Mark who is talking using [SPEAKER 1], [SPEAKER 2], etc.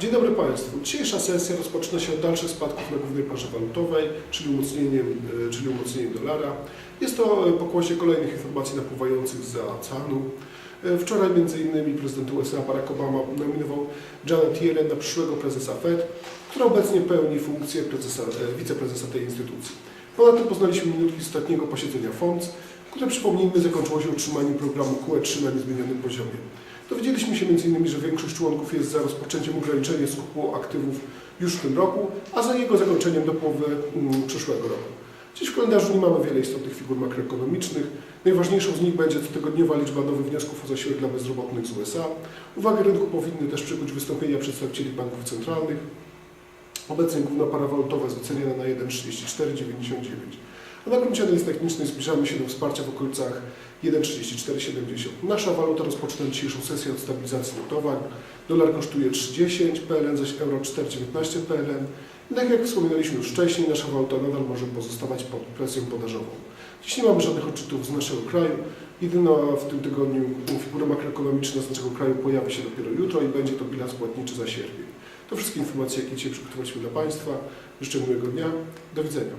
[SPEAKER 1] Dzień dobry Państwu. Dzisiejsza sesja rozpoczyna się od dalszych spadków na głównej parze walutowej, czyli umocnieniem, e, czyli umocnieniem dolara. Jest to e, pokłosie kolejnych informacji napływających za canu. E, Wczoraj m.in. prezydent USA Barack Obama nominował Janet Yellen na przyszłego prezesa Fed, która obecnie pełni funkcję prezesa, wiceprezesa tej instytucji. Ponadto poznaliśmy minutki z ostatniego posiedzenia FOMC, które przypomnijmy zakończyło się utrzymaniem programu QE3 na niezmienionym poziomie. Dowiedzieliśmy się m.in., że większość członków jest za rozpoczęciem ograniczenia skupu aktywów już w tym roku, a za jego zakończeniem do połowy mm, przyszłego roku. Dziś w kalendarzu nie mamy wiele istotnych figur makroekonomicznych. Najważniejszą z nich będzie cotygodniowa liczba nowych wniosków o zasiłek dla bezrobotnych z USA. Uwagę rynku powinny też przykuć wystąpienia przedstawicieli banków centralnych. Obecnie główna para walutowa jest wyceniana na 1,3499. A na gruncie analiz technicznej zbliżamy się do wsparcia w okolicach 1,3470. Nasza waluta rozpoczyna dzisiejszą sesję od stabilizacji notowań. Dolar kosztuje 3,10 PLN, zaś euro 4,19 PLN. I tak jak wspominaliśmy już wcześniej, nasza waluta nadal może pozostawać pod presją podażową. Dziś nie mamy żadnych odczytów z naszego kraju. Jedyna w tym tygodniu figura makroekonomiczna z naszego kraju pojawi się dopiero jutro i będzie to bilans płatniczy za sierpień. To wszystkie informacje, jakie dzisiaj przygotowaliśmy dla Państwa. Życzę miłego dnia. Do widzenia.